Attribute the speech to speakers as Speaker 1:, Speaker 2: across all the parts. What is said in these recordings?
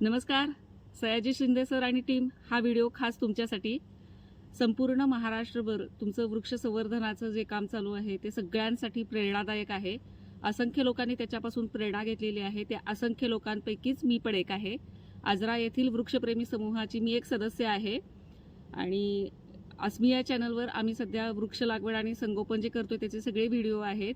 Speaker 1: नमस्कार. सयाजी शिंदे सर आणि टीम हा व्हिडिओ खास तुमच्यासाठी. संपूर्ण महाराष्ट्रभर तुमचं वृक्ष संवर्धनाचं जे काम चालू आहे ते सगळ्यांसाठी प्रेरणादायक आहे. असंख्य लोकांनी त्याच्यापासून प्रेरणा घेतलेली आहे. त्या असंख्य लोकांपैकीच मी पण एक आहे. आजरा येथील वृक्षप्रेमी समूहाची मी एक सदस्य आहे. आणि अस्मिया चॅनलवर आम्ही सध्या वृक्ष लागवड आणि संगोपन जे करतोय त्याचे सगळे व्हिडिओ आहेत.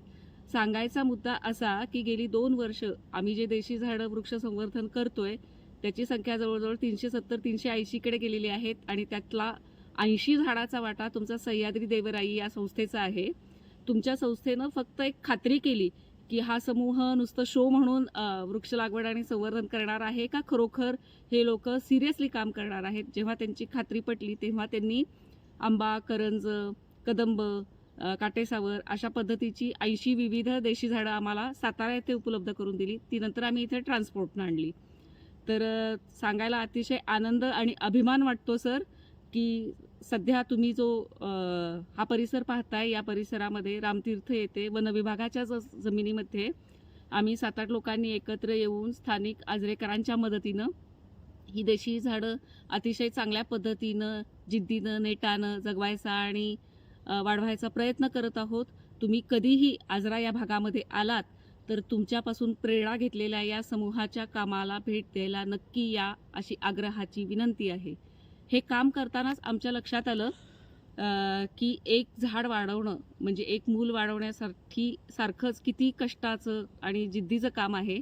Speaker 1: सांगायचा मुद्दा असा की गेली दोन वर्ष आम्ही जे देशी झाडं वृक्ष संवर्धन करतोय त्याची संख्या जवळजवळ तीनशे सत्तर तीनशे ऐंशीकडे गेलेली आहेत आणि त्यातला ऐंशी झाडाचा वाटा तुमचा सह्याद्री देवराई या संस्थेचा आहे. तुमच्या संस्थेनं फक्त एक खात्री केली की हा समूह नुसतं शो म्हणून वृक्ष लागवड आणि संवर्धन करणार आहे का खरोखर हे लोक सिरियसली काम करणार आहेत? जेव्हा त्यांची खात्री पटली तेव्हा त्यांनी आंबा करंज कदंब काटेसावर अशा पद्धतीची ऐंशी विविध देशी झाडं आम्हाला सातारा येथे उपलब्ध करून दिली. ती नंतर आम्ही इथे ट्रान्सपोर्टनं आणली. तर सांगायला अतिशय आनंद आणि अभिमान वाटतो सर की सध्या तुम्ही जो हा परिसर पाहताय या परिसरामध्ये रामतीर्थ येथे वनविभागाच्या ज जमिनीमध्ये आम्ही सात आठ लोकांनी एकत्र येऊन स्थानिक आजरेकरांच्या मदतीनं ही देशी झाडं अतिशय चांगल्या पद्धतीनं जिद्दीनं नेटानं जगवायचा आणि वाढवायचा प्रयत्न करत आहोत. तुम्ही कधीही आजरा या भागामध्ये आलात तर तुमच्यापासून प्रेरणा घेतलेल्या या समूहाच्या कामाला भेट द्यायला नक्की या अशी आग्रहाची विनंती आहे. हे काम करतानाच आमच्या लक्षात आलं की एक झाड वाढवणं म्हणजे एक मूल वाढवण्यासाठी सारखंच किती कष्टाचं आणि जिद्दीचं काम आहे.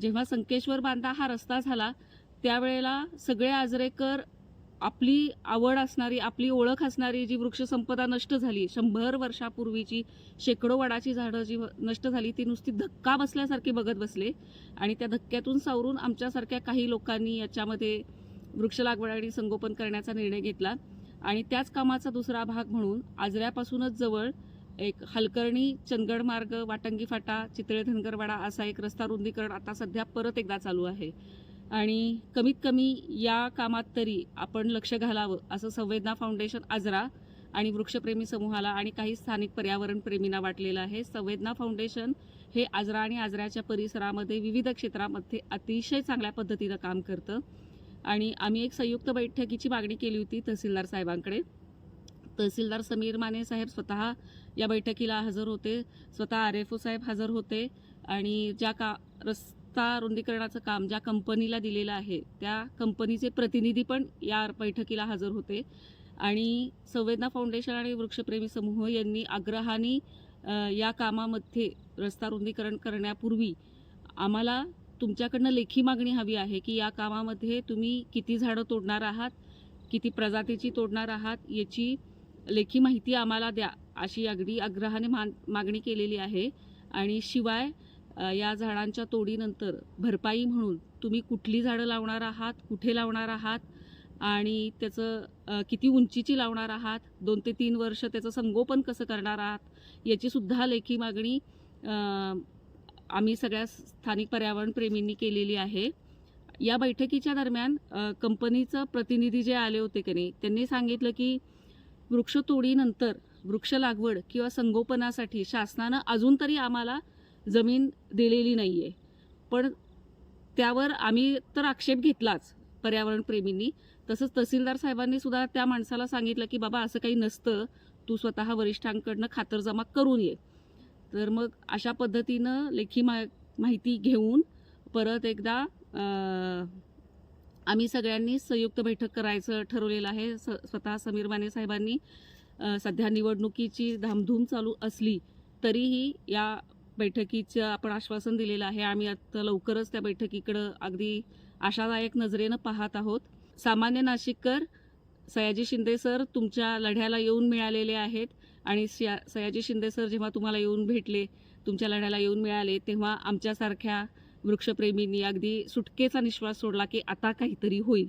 Speaker 1: जेव्हा संकेश्वर बांधा हा रस्ता झाला त्यावेळेला सगळे आजरेकर आपली आवड असणारी आपली ओळख असणारी जी वृक्षसंपदा नष्ट झाली शंभर वर्षापूर्वीची शेकडो वडाची झाडं जी नष्ट झाली ती नुसती धक्का बसल्यासारखी बघत बसले आणि त्या धक्क्यातून सावरून आमच्यासारख्या काही लोकांनी याच्यामध्ये वृक्ष लागवड आणि संगोपन करण्याचा निर्णय घेतला. आणि त्याच कामाचा दुसरा भाग म्हणून आजऱ्यापासूनच जवळ एक हलकर्णी चंदगड मार्ग वाटंगी फाटा चितळे धनगरवाडा असा एक रस्ता रुंदीकरण आता सध्या परत एकदा चालू आहे. आणि कमीत कमी या कामात तरी आपण लक्ष घालावं असं संवेदना फाउंडेशन आजरा आणि वृक्षप्रेमी समूहाला आणि काही स्थानिक पर्यावरण प्रेमींना वाटलेलं आहे. संवेदना फाउंडेशन हे आजरा आणि आजऱ्याच्या परिसरामध्ये विविध क्षेत्रामध्ये अतिशय चांगल्या पद्धतीनं काम करतं. आणि आम्ही एक संयुक्त बैठकीची मागणी केली होती तहसीलदार साहेबांकडे. तहसीलदार समीर माने साहेब स्वतः या बैठकीला हजर होते. स्वतः आर एफ ओ साहेब हजर होते. आणि ज्या का रस रस्ता रुंदीकरणाचं काम ज्या कंपनीला दिलेलं आहे त्या कंपनीचे प्रतिनिधी पण या बैठकीला हजर होते. आणि संवेदना फाउंडेशन आणि वृक्षप्रेमी समूह यांनी आग्रहाने या कामामध्ये रस्ता रुंदीकरण करण्यापूर्वी आम्हाला तुमच्याकडनं लेखी मागणी हवी आहे की या कामामध्ये तुम्ही किती झाडं तोडणार आहात किती प्रजातीची तोडणार आहात याची लेखी माहिती आम्हाला द्या अशी अगदी आग्रहाने मा मागणी केलेली आहे. आणि शिवाय या झाडांच्या तोडीनंतर भरपाई म्हणून तुम्ही कुठली झाडं लावणार आहात कुठे लावणार आहात आणि त्याचं किती उंचीची लावणार आहात दोन ते तीन वर्ष त्याचं संगोपन कसं करणार आहात याचीसुद्धा लेखी मागणी आम्ही सगळ्या स्थानिक पर्यावरण प्रेमींनी केलेली आहे. या बैठकीच्या दरम्यान कंपनीचं प्रतिनिधी जे आले होते की नाही त्यांनी सांगितलं की वृक्षतोडीनंतर वृक्ष लागवड किंवा संगोपनासाठी शासनानं अजून तरी आम्हाला जमीन दिलेली नाही आहे पण त्यावर आम्ही तर आक्षेप घेतलाच पर्यावरणप्रेमींनी तसंच तहसीलदार साहेबांनी सुद्धा त्या माणसाला सांगितलं की बाबा असं काही नसतं. तू स्वतः वरिष्ठांकडनं खातरजमा करून ये. तर मग अशा पद्धतीनं लेखी मा माहिती घेऊन परत एकदा आम्ही सगळ्यांनी संयुक्त बैठक करायचं ठरवलेलं आहे. स स्वतः समीर माने साहेबांनी सध्या निवडणुकीची धामधूम चालू असली तरीही या बैठकीचं आपण आश्वासन दिलेलं आहे. आम्ही आता लवकरच त्या बैठकीकडं अगदी आशादायक नजरेनं पाहत आहोत. सामान्य नाशिककर सयाजी शिंदे सर तुमच्या लढ्याला येऊन मिळालेले आहेत आणि सया सयाजी शिंदे सर जेव्हा तुम्हाला येऊन भेटले तुमच्या लढ्याला येऊन मिळाले तेव्हा आमच्यासारख्या वृक्षप्रेमींनी अगदी सुटकेचा निश्वास सोडला की आता काहीतरी होईल.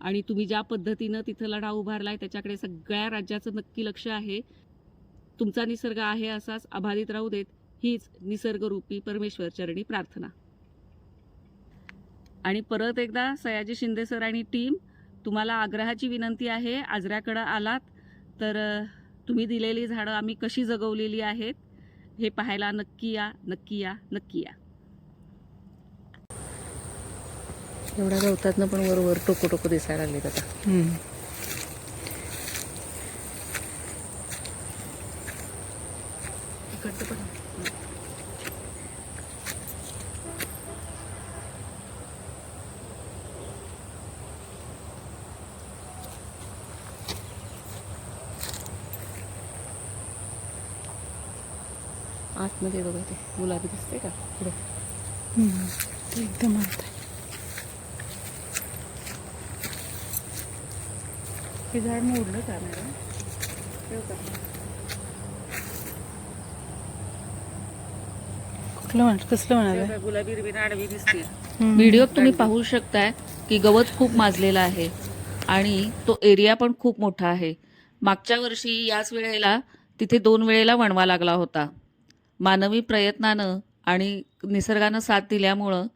Speaker 1: आणि तुम्ही ज्या पद्धतीनं तिथं लढा उभारला आहे त्याच्याकडे सगळ्या राज्याचं नक्की लक्ष आहे. तुमचा निसर्ग आहे असाच अबाधित राहू देत. हीच निसर्गरूपी परमेश्वर चरणी प्रार्थना. आणि परत एकदा सयाजी शिंदे सर आणि टीम तुम्हाला आग्रहाची विनंती आहे आजऱ्याकडं आलात तर तुम्ही दिलेली झाडं आम्ही कशी जगवलेली आहेत हे पाहायला नक्की या नक्की या नक्की या. एवढ्या गवतातनं पण वर वर टोको टोको दिसायला लागले आता. आतमध्ये बघा ते गुलाबी दिसते का पुढे.
Speaker 2: ते एकदम आत आहे.
Speaker 1: हे झाड मोडलं का मॅडम ठेव का?
Speaker 2: कुठलं म्हण कसलं म्हणाले
Speaker 1: ठेव का? गुलाबी हिरवी आडवी दिसते
Speaker 2: हम्म.
Speaker 1: व्हिडिओत तुम्ही पाहू शकताय की गवत खूप माजलेलं आहे आणि तो एरिया पण खूप मोठा आहे मागच्या वर्षी याच वेळेला तिथे दोन वेळेला वणवा लागला होता मानवी प्रयत्नानं आणि निसर्गानं साथ दिल्यामुळं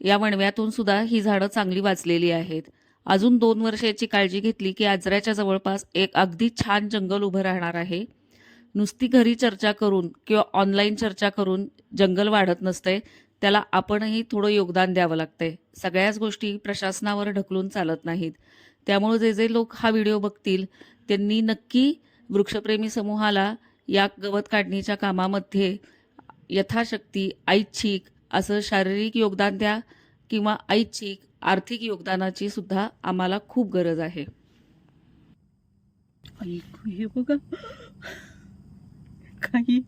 Speaker 1: या वणव्यातून सुद्धा ही झाडं चांगली वाचलेली आहेत. अजून दोन वर्ष याची काळजी घेतली की आजऱ्याच्या जवळपास एक अगदी छान जंगल उभं राहणार आहे. नुसती घरी चर्चा करून किंवा ऑनलाईन चर्चा करून जंगल वाढत नसते त्याला आपणही थोडं योगदान द्यावं लागतंय. सगळ्याच गोष्टी प्रशासनावर ढकलून चालत नाहीत. त्यामुळे जे जे लोक हा व्हिडिओ बघतील त्यांनी नक्की वृक्षप्रेमी समूहाला या गवत काढणीच्या कामामध्ये यथाशक्ती ऐच्छिक असं शारीरिक योगदान द्या किंवा ऐच्छिक आर्थिक योगदानाची सुद्धा आम्हाला खूप गरज आहे.
Speaker 2: ऐकू हे बघा. काही